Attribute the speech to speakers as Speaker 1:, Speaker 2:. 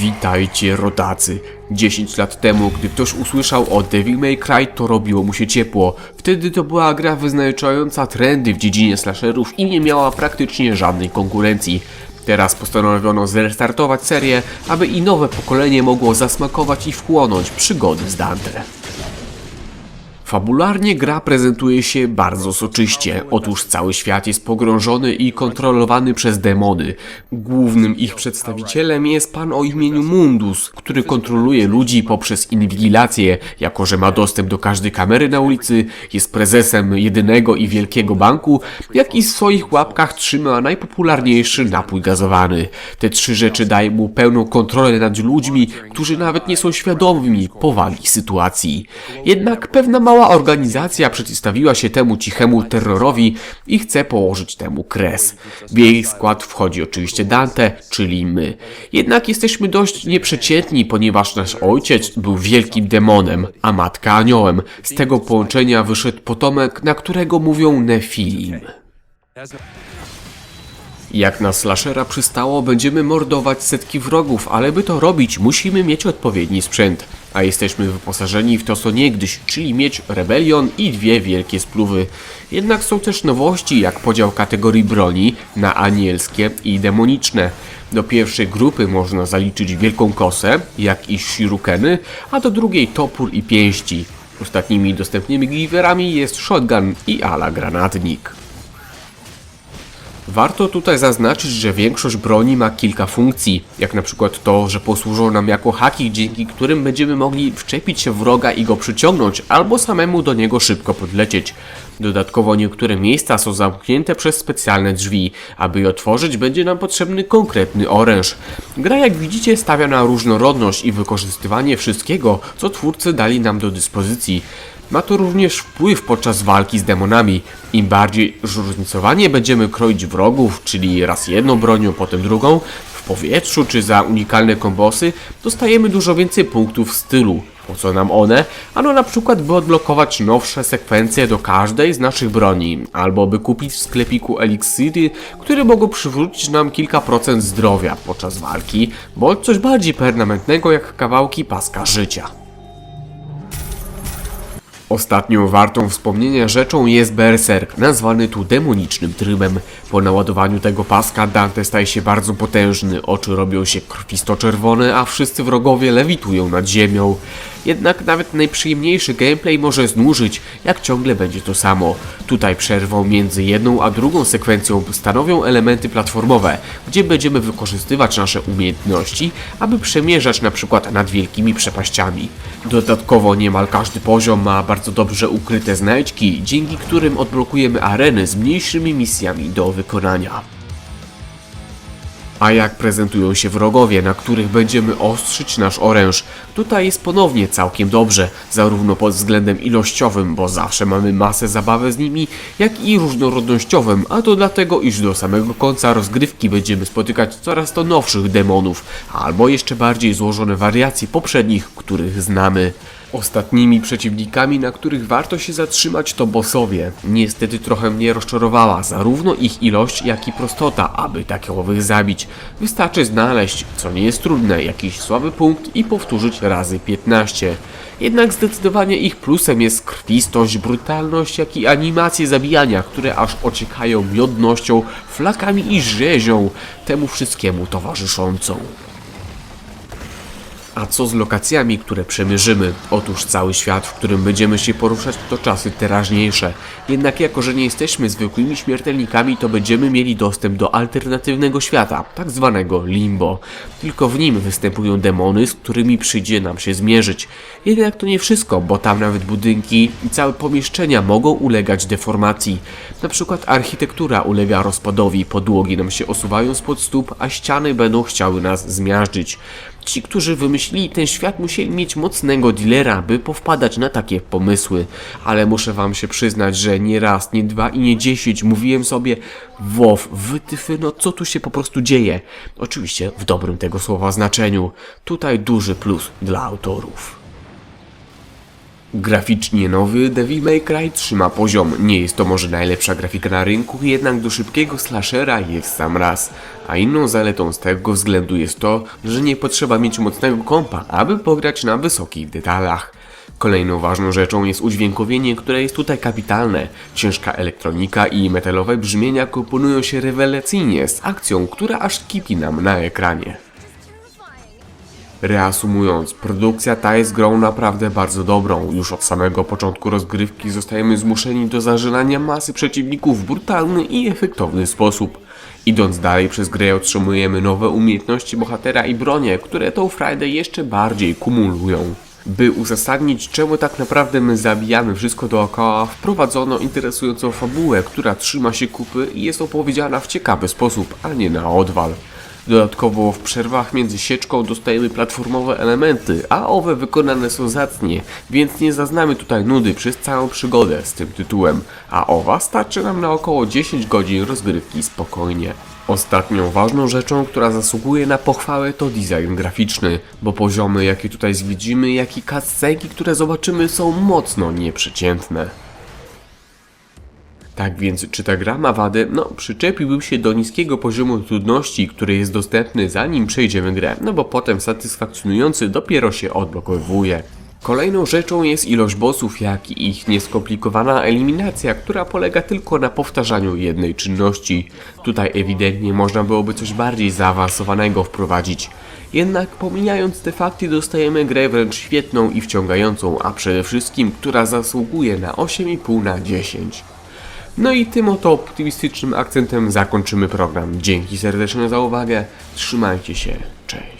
Speaker 1: Witajcie rodacy. 10 lat temu, gdy ktoś usłyszał o Devil May Cry, to robiło mu się ciepło. Wtedy to była gra wyznaczająca trendy w dziedzinie slasherów i nie miała praktycznie żadnej konkurencji. Teraz postanowiono zrestartować serię, aby i nowe pokolenie mogło zasmakować i wchłonąć przygody z Dante. Fabularnie gra prezentuje się bardzo soczyście. Otóż cały świat jest pogrążony i kontrolowany przez demony. Głównym ich przedstawicielem jest pan o imieniu Mundus, który kontroluje ludzi poprzez inwigilację, jako że ma dostęp do każdej kamery na ulicy, jest prezesem jedynego i wielkiego banku, jak i w swoich łapkach trzyma najpopularniejszy napój gazowany. Te trzy rzeczy dają mu pełną kontrolę nad ludźmi, którzy nawet nie są świadomi powagi sytuacji. Jednak pewna mała organizacja przeciwstawiła się temu cichemu terrorowi i chce położyć temu kres. W jej skład wchodzi oczywiście Dante, czyli my. Jednak jesteśmy dość nieprzeciętni, ponieważ nasz ojciec był wielkim demonem, a matka aniołem. Z tego połączenia wyszedł potomek, na którego mówią Nefilim. Jak na slashera przystało, będziemy mordować setki wrogów, ale by to robić, musimy mieć odpowiedni sprzęt. A jesteśmy wyposażeni w to co niegdyś, czyli mieć rebelion i dwie wielkie spluwy. Jednak są też nowości, jak podział kategorii broni na anielskie i demoniczne. Do pierwszej grupy można zaliczyć wielką kosę, jak i shurikeny, a do drugiej topór i pięści. Ostatnimi dostępnymi giverami jest shotgun i ala granatnik. Warto tutaj zaznaczyć, że większość broni ma kilka funkcji, jak na przykład to, że posłużą nam jako haki, dzięki którym będziemy mogli wczepić się wroga i go przyciągnąć, albo samemu do niego szybko podlecieć. Dodatkowo niektóre miejsca są zamknięte przez specjalne drzwi. Aby je otworzyć, będzie nam potrzebny konkretny oręż. Gra, jak widzicie, stawia na różnorodność i wykorzystywanie wszystkiego, co twórcy dali nam do dyspozycji. Ma to również wpływ podczas walki z demonami. Im bardziej zróżnicowanie będziemy kroić wrogów, czyli raz jedną bronią, potem drugą, w powietrzu czy za unikalne kombosy, dostajemy dużo więcej punktów stylu. Po co nam one? Ano na przykład by odblokować nowsze sekwencje do każdej z naszych broni, albo by kupić w sklepiku eliksiry, które mogą przywrócić nam kilka procent zdrowia podczas walki, bądź coś bardziej permanentnego jak kawałki paska życia. Ostatnią wartą wspomnienia rzeczą jest Berserk, nazwany tu demonicznym trybem. Po naładowaniu tego paska Dante staje się bardzo potężny, oczy robią się krwisto-czerwone, a wszyscy wrogowie lewitują nad ziemią. Jednak nawet najprzyjemniejszy gameplay może znużyć, jak ciągle będzie to samo. Tutaj przerwą między jedną a drugą sekwencją stanowią elementy platformowe, gdzie będziemy wykorzystywać nasze umiejętności, aby przemierzać na przykład nad wielkimi przepaściami. Dodatkowo niemal każdy poziom ma bardzo dobrze ukryte znajdźki, dzięki którym odblokujemy areny z mniejszymi misjami do wykonania. A jak prezentują się wrogowie, na których będziemy ostrzyć nasz oręż? Tutaj jest ponownie całkiem dobrze, zarówno pod względem ilościowym, bo zawsze mamy masę zabawy z nimi, jak i różnorodnościowym, a to dlatego, iż do samego końca rozgrywki będziemy spotykać coraz to nowszych demonów, albo jeszcze bardziej złożone wariacje poprzednich, których znamy. Ostatnimi przeciwnikami, na których warto się zatrzymać, to bossowie. Niestety trochę mnie rozczarowała zarówno ich ilość, jak i prostota, aby takowych zabić. Wystarczy znaleźć, co nie jest trudne, jakiś słaby punkt i powtórzyć razy 15. Jednak zdecydowanie ich plusem jest krwistość, brutalność, jak i animacje zabijania, które aż ociekają miodnością, flakami i rzezią, temu wszystkiemu towarzyszącą. A co z lokacjami, które przemierzymy? Otóż cały świat, w którym będziemy się poruszać, to czasy teraźniejsze. Jednak jako, że nie jesteśmy zwykłymi śmiertelnikami, to będziemy mieli dostęp do alternatywnego świata, tak zwanego limbo. Tylko w nim występują demony, z którymi przyjdzie nam się zmierzyć. Jednak to nie wszystko, bo tam nawet budynki i całe pomieszczenia mogą ulegać deformacji. Na przykład architektura ulega rozpadowi, podłogi nam się osuwają spod stóp, a ściany będą chciały nas zmiażdżyć. Ci, którzy wymyślili ten świat, musieli mieć mocnego dealera, by powpadać na takie pomysły. Ale muszę wam się przyznać, że nie raz, nie dwa i nie dziesięć mówiłem sobie WoW, wytyfy, no co tu się po prostu dzieje? Oczywiście w dobrym tego słowa znaczeniu. Tutaj duży plus dla autorów. Graficznie nowy Devil May Cry trzyma poziom. Nie jest to może najlepsza grafika na rynku, jednak do szybkiego slashera jest sam raz. A inną zaletą z tego względu jest to, że nie potrzeba mieć mocnego kompa, aby pograć na wysokich detalach. Kolejną ważną rzeczą jest udźwiękowienie, które jest tutaj kapitalne. Ciężka elektronika i metalowe brzmienia komponują się rewelacyjnie z akcją, która aż kipi nam na ekranie. Reasumując, produkcja ta jest grą naprawdę bardzo dobrą. Już od samego początku rozgrywki zostajemy zmuszeni do zażynania masy przeciwników w brutalny i efektowny sposób. Idąc dalej przez grę otrzymujemy nowe umiejętności bohatera i bronie, które tą frajdę jeszcze bardziej kumulują. By uzasadnić czemu tak naprawdę my zabijamy wszystko dookoła, wprowadzono interesującą fabułę, która trzyma się kupy i jest opowiedziana w ciekawy sposób, a nie na odwal. Dodatkowo w przerwach między sieczką dostajemy platformowe elementy, a owe wykonane są zacnie, więc nie zaznamy tutaj nudy przez całą przygodę z tym tytułem, a owa starczy nam na około 10 godzin rozgrywki spokojnie. Ostatnią ważną rzeczą, która zasługuje na pochwałę to design graficzny, bo poziomy jakie tutaj zwiedzimy, jak i cutscenki, które zobaczymy są mocno nieprzeciętne. Tak więc, czy ta gra ma wadę? No, przyczepiłbym się do niskiego poziomu trudności, który jest dostępny zanim przejdziemy grę, no bo potem satysfakcjonujący dopiero się odblokowuje. Kolejną rzeczą jest ilość bossów, jak i ich nieskomplikowana eliminacja, która polega tylko na powtarzaniu jednej czynności. Tutaj ewidentnie można byłoby coś bardziej zaawansowanego wprowadzić. Jednak pomijając te fakty dostajemy grę wręcz świetną i wciągającą, a przede wszystkim, która zasługuje na 8,5 na 10. No i tym oto optymistycznym akcentem zakończymy program. Dzięki serdecznie za uwagę, trzymajcie się, cześć.